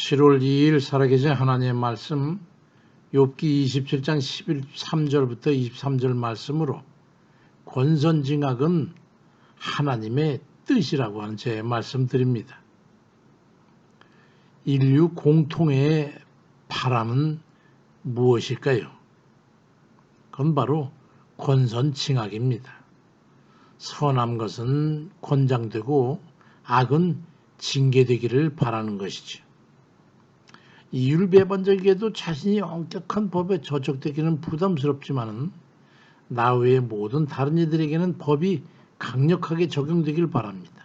7월 2일 살아계신 하나님의 말씀 욥기 27장 13절부터 23절 말씀으로 권선징악은 하나님의 뜻이라고 하는 제 말씀드립니다. 인류 공통의 바람은 무엇일까요? 그건 바로 권선징악입니다. 선한 것은 권장되고 악은 징계되기를 바라는 것이죠. 이율 배반적에도 자신이 엄격한 법에 저촉되기는 부담스럽지만은 나 외의 모든 다른 이들에게는 법이 강력하게 적용되길 바랍니다.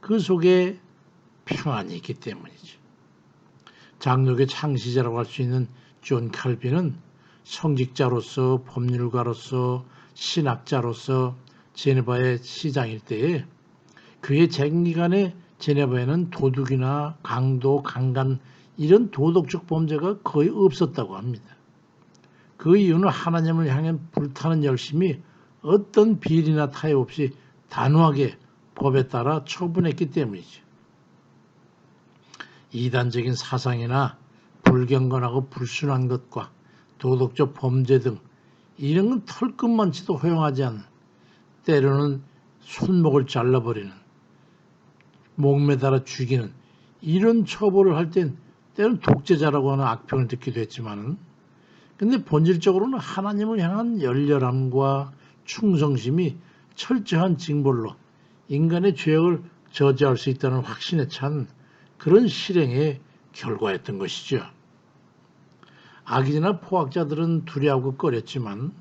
그 속에 평안이 있기 때문이죠. 장로의 창시자라고 할 수 있는 존 칼빈은 성직자로서 법률가로서 신학자로서 제네바의 시장일 때에 그의 재기간에 제네바에는 도둑이나 강도, 강간 이런 도덕적 범죄가 거의 없었다고 합니다. 그 이유는 하나님을 향해 불타는 열심이 어떤 비리나 타협 없이 단호하게 법에 따라 처분했기 때문이죠. 이단적인 사상이나 불경건하고 불순한 것과 도덕적 범죄 등 이런 건 털끝만치도 허용하지 않는 때로는 손목을 잘라버리는 목매달아 죽이는 이런 처벌을 할 땐 때로는 독재자라고 하는 악평을 듣기도 했지만은 근데 본질적으로는 하나님을 향한 열렬함과 충성심이 철저한 징벌로 인간의 죄악을 저지할 수 있다는 확신에 찬 그런 실행의 결과였던 것이죠. 악인이나 포악자들은 두려워하고 꺼렸지만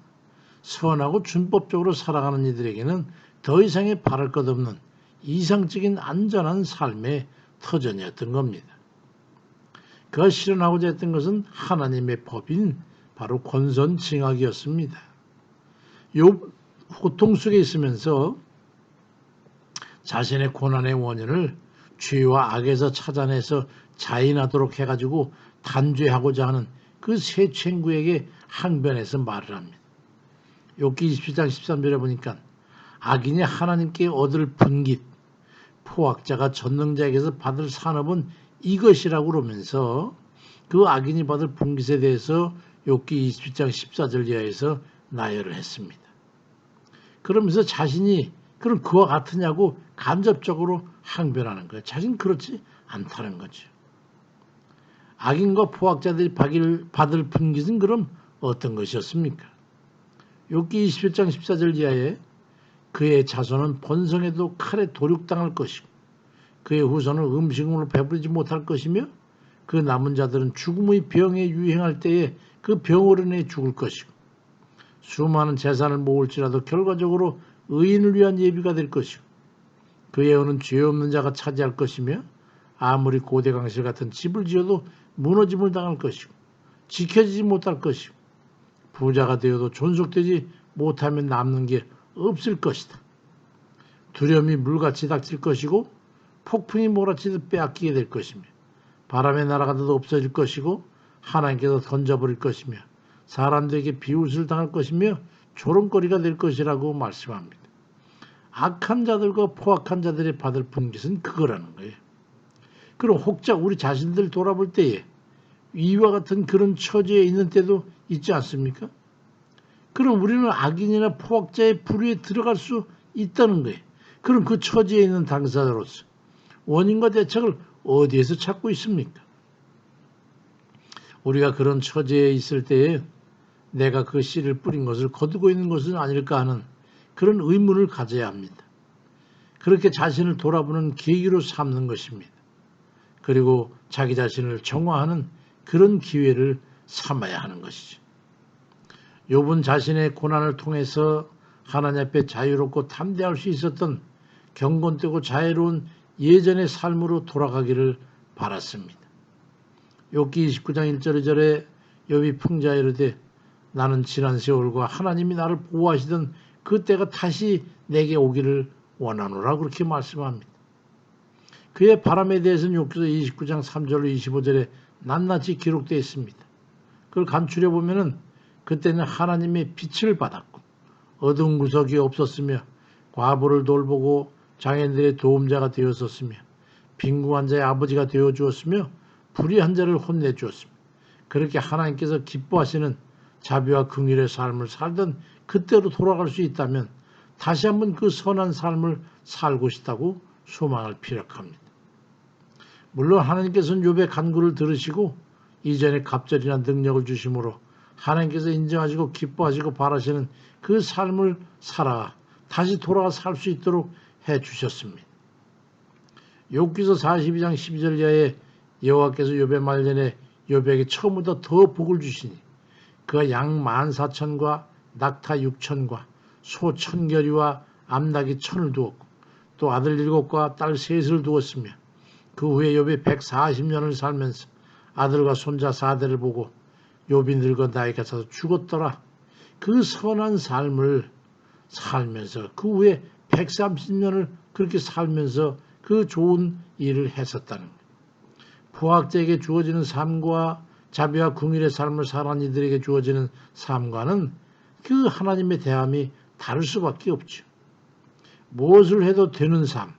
선하고 준법적으로 살아가는 이들에게는 더 이상의 바랄 것 없는 이상적인 안전한 삶의 터전이었던 겁니다. 그가 실현하고자 했던 것은 하나님의 법인 바로 권선 징악이었습니다. 요 고통 속에 있으면서 자신의 고난의 원인을 죄와 악에서 찾아내서 자인하도록 해가지고 단죄하고자 하는 그 세 친구에게 항변해서 말을 합니다. 욥기 27장 13절에 보니까 악인이 하나님께 얻을 분깃, 포악자가 전능자에게서 받을 산업은 이것이라고 그러면서 그 악인이 받을 분깃에 대해서 욥기 27장 14절 이하에서 나열을 했습니다. 그러면서 자신이 그럼 그와 같으냐고 간접적으로 항변하는 거예요. 자신 그렇지 않다는 거죠. 악인과 포악자들이 받을 분깃은 그럼 어떤 것이었습니까? 욥기 27장 14절 이하에 그의 자손은 번성에도 칼에 도륙당할 것이고 그의 후손은 음식으로 배부르지 못할 것이며 그 남은 자들은 죽음의 병에 유행할 때에 그 인해 죽을 것이고 수많은 재산을 모을지라도 결과적으로 의인을 위한 예비가 될 것이고 그의 어는 죄 없는 자가 차지할 것이며 아무리 고대강실 같은 집을 지어도 무너짐을 당할 것이고 지켜지지 못할 것이고 부자가 되어도 존속되지 못하면 남는 게 없을 것이다. 두려움이 물같이 닥칠 것이고 폭풍이 몰아치듯 빼앗기게 될 것이며 바람에 날아가도 없어질 것이고 하나님께서 던져버릴 것이며 사람들에게 비웃을 당할 것이며 조롱거리가 될 것이라고 말씀합니다. 악한 자들과 포악한 자들이 받을 분깃은 그거라는 거예요. 그럼 혹자 우리 자신들 돌아볼 때에 이와 같은 그런 처지에 있는 때도 있지 않습니까? 그럼 우리는 악인이나 포악자의 부류에 들어갈 수 있다는 거예요. 그럼 그 처지에 있는 당사자로서 원인과 대책을 어디에서 찾고 있습니까? 우리가 그런 처지에 있을 때에 내가 그 씨를 뿌린 것을 거두고 있는 것은 아닐까 하는 그런 의문을 가져야 합니다. 그렇게 자신을 돌아보는 계기로 삼는 것입니다. 그리고 자기 자신을 정화하는 그런 기회를 삼아야 하는 것이죠. 욥은 자신의 고난을 통해서 하나님 앞에 자유롭고 탐대할 수 있었던 경건되고 자유로운 예전의 삶으로 돌아가기를 바랐습니다. 욥기 29장 1절 2절에 욥이 풍자에 이르되 나는 지난 세월과 하나님이 나를 보호하시던 그때가 다시 내게 오기를 원하노라 그렇게 말씀합니다. 그의 바람에 대해서는 욥기서 29장 3절로 25절에 낱낱이 기록되어 있습니다. 그걸 간추려 보면은 그때는 하나님의 빛을 받았고 어두운 구석이 없었으며 과부를 돌보고 장애인들의 도움자가 되었었으며 빈궁한 자의 아버지가 되어 주었으며 불의한 자를 혼내 주었습니다. 그렇게 하나님께서 기뻐하시는 자비와 긍휼의 삶을 살던 그때로 돌아갈 수 있다면 다시 한번 그 선한 삶을 살고 싶다고 소망을 피력합니다. 물론 하나님께서는 욥의 간구를 들으시고 이전에 갑절이나 능력을 주심으로 하나님께서 인정하시고 기뻐하시고 바라시는 그 삶을 살아 다시 돌아가 살 수 있도록 해 주셨습니다. 욥기서 42장 12절 이하에 여호와께서 욥의 말년에 욥에게 처음부터 더 복을 주시니 그가 양 만 사천과 낙타 육천과 소 천결이와 암낙이 천을 두었고 또 아들 일곱과 딸 셋을 두었으며 그 후에 욥이 140년을 살면서 아들과 손자 사대를 보고 욥이 늙어 나이가 차서 죽었더라. 그 선한 삶을 살면서 그 후에 130년을 그렇게 살면서 그 좋은 일을 했었다는 거예요. 부학자에게 주어지는 삶과 자비와 궁일의 삶을 살아온 이들에게 주어지는 삶과는 그 하나님의 대함이 다를 수밖에 없죠. 무엇을 해도 되는 삶,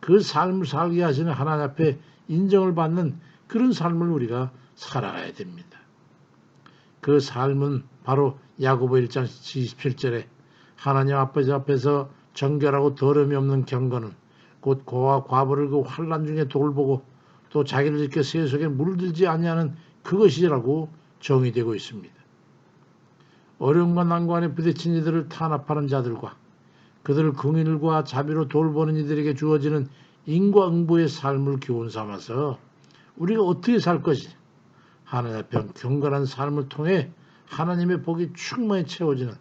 그 삶을 살게 하시는 하나님 앞에 인정을 받는 그런 삶을 우리가 살아가야 됩니다. 그 삶은 바로 야고보 1장 27절에 하나님 아버지 앞에서 정결하고 더러움이 없는 경건은 곧 고와 과부를 그 환란 중에 돌보고 또 자기를 지켜 세속에 물들지 아니하는 그것이라고 정의되고 있습니다. 어려움과 난관에 부딪힌 이들을 탄압하는 자들과 그들을 긍휼과 자비로 돌보는 이들에게 주어지는 인과응보의 삶을 교훈 삼아서 우리가 어떻게 살 것이 하나님 앞에 경건한 삶을 통해 하나님의 복이 충만히 채워지는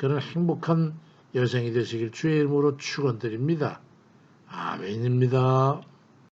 그런 행복한 여생이 되시길 주의 이름으로 축원드립니다. 아멘입니다.